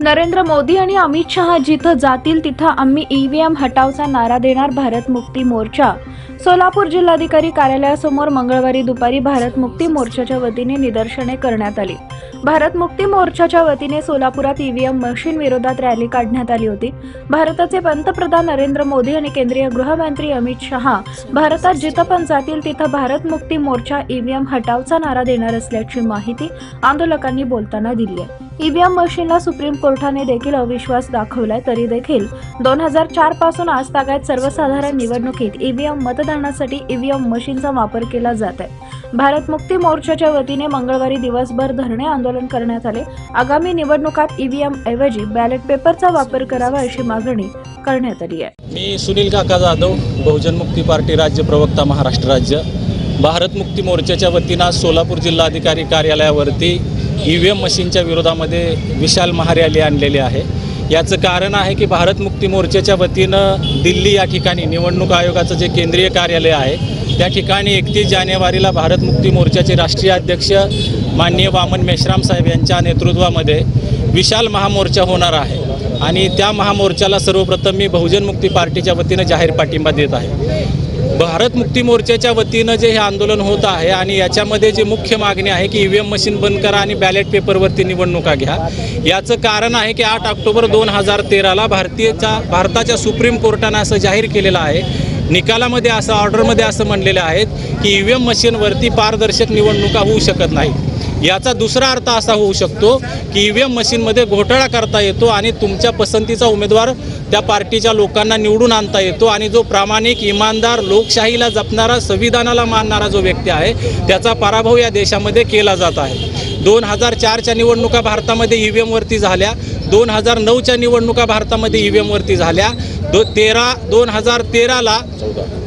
नरेंद्र मोदी आणि अमित शहा जिथं जातील तिथं आम्ही ईव्हीएम हटावचा नारा देणार भारत मुक्ती मोर्चा. सोलापूर जिल्हाधिकारी कार्यालयासमोर मंगळवारी दुपारी भारत मुक्ती मोर्चाच्या वतीने निदर्शने करण्यात आली. भारत मुक्ती मोर्चाच्या वतीने सोलापुरात ईव्हीएम मशीन विरोधात रॅली काढण्यात आली होती. भारताचे पंतप्रधान नरेंद्र मोदी आणि केंद्रीय गृहमंत्री अमित शहा भारतात जिथं पण जातील तिथं भारत मुक्ती मोर्चा ईव्हीएम हटावचा नारा देणार असल्याची माहिती आंदोलकांनी बोलताना दिली आहे. ईव्हीएम मशीनला सुप्रीम कोर्टाने देखील अविश्वास दाखवलाय तरी देखील. दोन हजार चारपासून आज तागायत सर्वसाधारण निवडणुकीत ईव्हीएम मतदानासाठी ईव्हीएम मशीनचा वापर केला जात आहे भारत मुक्ती मोर्चाच्या वतीने मंगळवारी दिवसभर धरणे आंदोलन करण्यात आले. आगामी निवडणुकात ईव्हीएम ऐवजी बॅलेट पेपरचा वापर करावा अशी मागणी करण्यात आली आहे. मी सुनील काका जाधव बहुजन मुक्ती पार्टी राज्य प्रवक्ता महाराष्ट्र राज्य. भारत मुक्ती मोर्चाच्या वतीनं सोलापूर जिल्हाधिकारी कार्यालयावरती ई व्ही एम मशीनच्या विरोधामध्ये विशाल महारॅली आणलेली आहे. याचं कारण आहे की भारत मुक्ती मोर्चाच्या वतीनं दिल्ली या ठिकाणी निवडणूक आयोगाचं जे केंद्रीय कार्यालय आहे त्या ठिकाणी एकतीस जानेवारीला भारत मुक्ती मोर्चाचे राष्ट्रीय अध्यक्ष माननीय वामन मेश्राम साहेब यांच्या नेतृत्वामध्ये विशाल महामोर्चा होणार आहे. आणि त्या महामोर्चाला सर्वप्रथम मी बहुजन मुक्ती पार्टीच्या वतीनं जाहीर पाठिंबा देत आहे. भारत मुक्ती मोर्चाच्या वतीनं जे हे आंदोलन होत आहे आणि याच्यामध्ये जे मुख्य मागणी आहे की ई व्ही एम मशीन बंद करा आणि बॅलेट पेपरवरती निवडणुका घ्या. याचं कारण आहे की आठ ऑक्टोबर दोन हजार तेराला भारतीयच्या भारताच्या सुप्रीम कोर्टानं असं जाहीर केलेलं आहे. निकालामध्ये असं ऑर्डरमध्ये असं म्हणलेलं आहेत की ई व्ही एम मशीनवरती पारदर्शक निवडणुका होऊ शकत नाही याचा दुसरा अर्थ असा होऊ शकतो की ई व्ही एम मशीनमध्ये घोटाळा करता येतो आणि तुमच्या पसंतीचा उमेदवार त्या पार्टीच्या लोकांना निवडून आणता येतो आणि जो प्रामाणिक इमानदार लोकशाहीला जपणारा संविधानाला मानणारा जो व्यक्ती आहे त्याचा पराभव या देशामध्ये केला जात आहे. दोन हजार चारच्या निवडणुका भारतामध्ये ई व्ही एमवरती झाल्या दोन हजार नऊच्या निवडणुका भारतामध्ये ई व्ही एमवरती झाल्या दो तेरा दोन हजार तेराला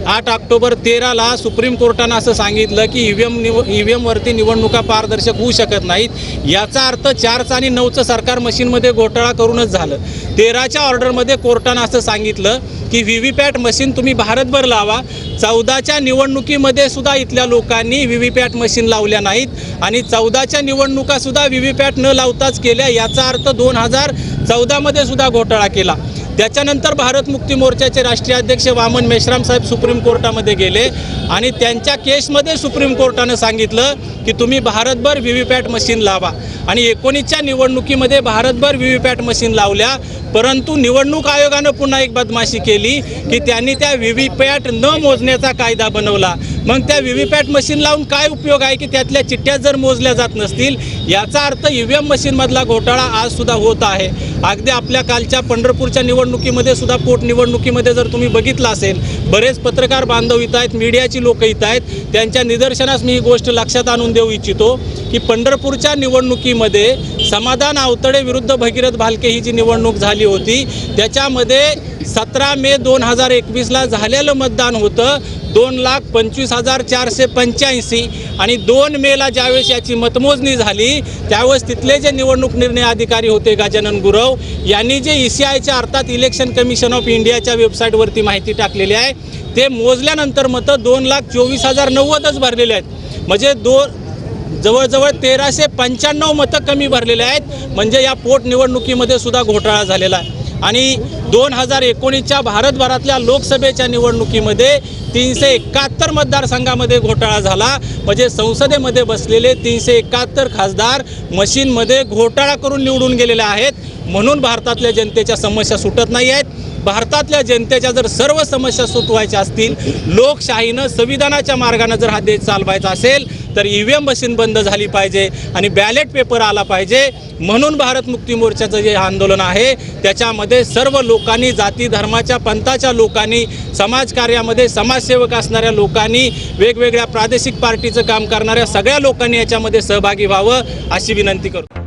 आठ ऑक्टोबर तेराला सुप्रीम कोर्टानं असं सांगितलं की ई व्ही एम निव ई व्ही एमवरती निवडणुका पारदर्शक होऊ शकत नाहीत. याचा अर्थ चारचं आणि नऊचं सरकार मशीनमध्ये घोटाळा करूनच झालं. तेराच्या ऑर्डरमध्ये कोर्टानं असं सांगितलं की व्ही व्ही पॅट मशीन तुम्ही भारतभर लावा. चौदाच्या निवडणुकीमध्ये सुद्धा इथल्या लोकांनी व्ही व्ही पॅट मशीन लावल्या नाहीत आणि चौदाच्या निवडणुकासुद्धा व्ही व्ही पॅट न लावताच केल्या. याचा अर्थ दोन हजार चौदामध्ये सुद्धा घोटाळा केला. त्याच्यानंतर भारत मुक्ती मोर्चाचे राष्ट्रीय अध्यक्ष वामन मेश्राम साहेब सुप्रीम कोर्टामध्ये गेले आणि त्यांच्या केसमध्ये सुप्रीम कोर्टानं सांगितलं की तुम्ही भारतभर व्ही व्ही पॅट मशीन लावा. आणि एकोणीसच्या निवडणुकीमध्ये भारतभर व्ही व्ही पॅट मशीन लावल्या परंतु निवडणूक आयोगानं पुन्हा एक बदमाशी केली की त्यांनी त्या व्ही व्ही पॅट न मोजण्याचा कायदा बनवला. मग त्या व्ही व्ही पॅट मशीन लावून काय उपयोग आहे की त्यातल्या चिठ्ठ्या जर मोजल्या जात नसतील याचा अर्थ ई व्ही एम मशीनमधला घोटाळा आज सुद्धा होत आहे. अगदी आपल्या कालच्या पंढरपूरच्या निवडणुकीमध्ये सुद्धा पोटनिवडणुकीमध्ये जर तुम्ही बघितलं असेल बरेच पत्रकार बांधव इथं आहेत मीडियाची लोकं इथं आहेत. त्यांच्या निदर्शनास मी ही गोष्ट लक्षात आणून देऊ इच्छितो की पंढरपूरच्या निवडणुकीमध्ये समाधान आवतडे विरुद्ध भगीरथ भालके ही जी निवडणूक झाली होती त्याच्यामध्ये सतरा मे दोन हजार एकवीसला झालेलं मतदान होतं. दोन लाख पंचवीस हजार चारशे पंच्याऐंशी आणि दोन मेला ज्यावेळेस याची मतमोजणी झाली त्यावेळेस तिथले जे निवडणूक निर्णय अधिकारी होते गजानन गुरव यांनी जे ई सी आयच्या अर्थात इलेक्शन कमिशन ऑफ इंडियाच्या वेबसाईटवरती माहिती टाकलेली आहे ते मोजल्यानंतर मतं दोन लाख चोवीस हजार नव्वदच भरलेले आहेत. म्हणजे दोन जवळजवळ तेराशे पंच्याण्णव मतं कमी भरलेले आहेत. म्हणजे या पोटनिवडणुकीमध्ये सुद्धा घोटाळा झालेला आहे. आणि दोन हजार एकोणीसच्या भारतभरातल्या लोकसभेच्या निवडणुकीमध्ये तीनशे एकाहत्तर मतदारसंघामध्ये घोटाळा झाला. म्हणजे संसदेमध्ये बसलेले तीनशे एकाहत्तर खासदार मशीनमध्ये घोटाळा करून निवडून गेलेले आहेत. म्हणून भारतातल्या जनतेच्या समस्या सुटत नाही आहेत. भारतातल्या जनतेच्या जर सर्व समस्या सुटवायच्या असतील लोकशाहीनं संविधानाच्या मार्गानं जर हा देश चालवायचा असेल तर ई व्ही एम मशीन बंद झाली पाहिजे आणि बॅलेट पेपर आला पाहिजे. म्हणून भारत मुक्ती मोर्चाचं जे आंदोलन आहे त्याच्यामध्ये सर्व लोकांनी जाती धर्माच्या पंथाच्या लोकांनी समाजकार्यामध्ये समाजसेवक असणाऱ्या लोकांनी वेगवेगळ्या प्रादेशिक पार्टीचं काम करणाऱ्या सगळ्या लोकांनी याच्यामध्ये सहभागी व्हावं अशी विनंती करतो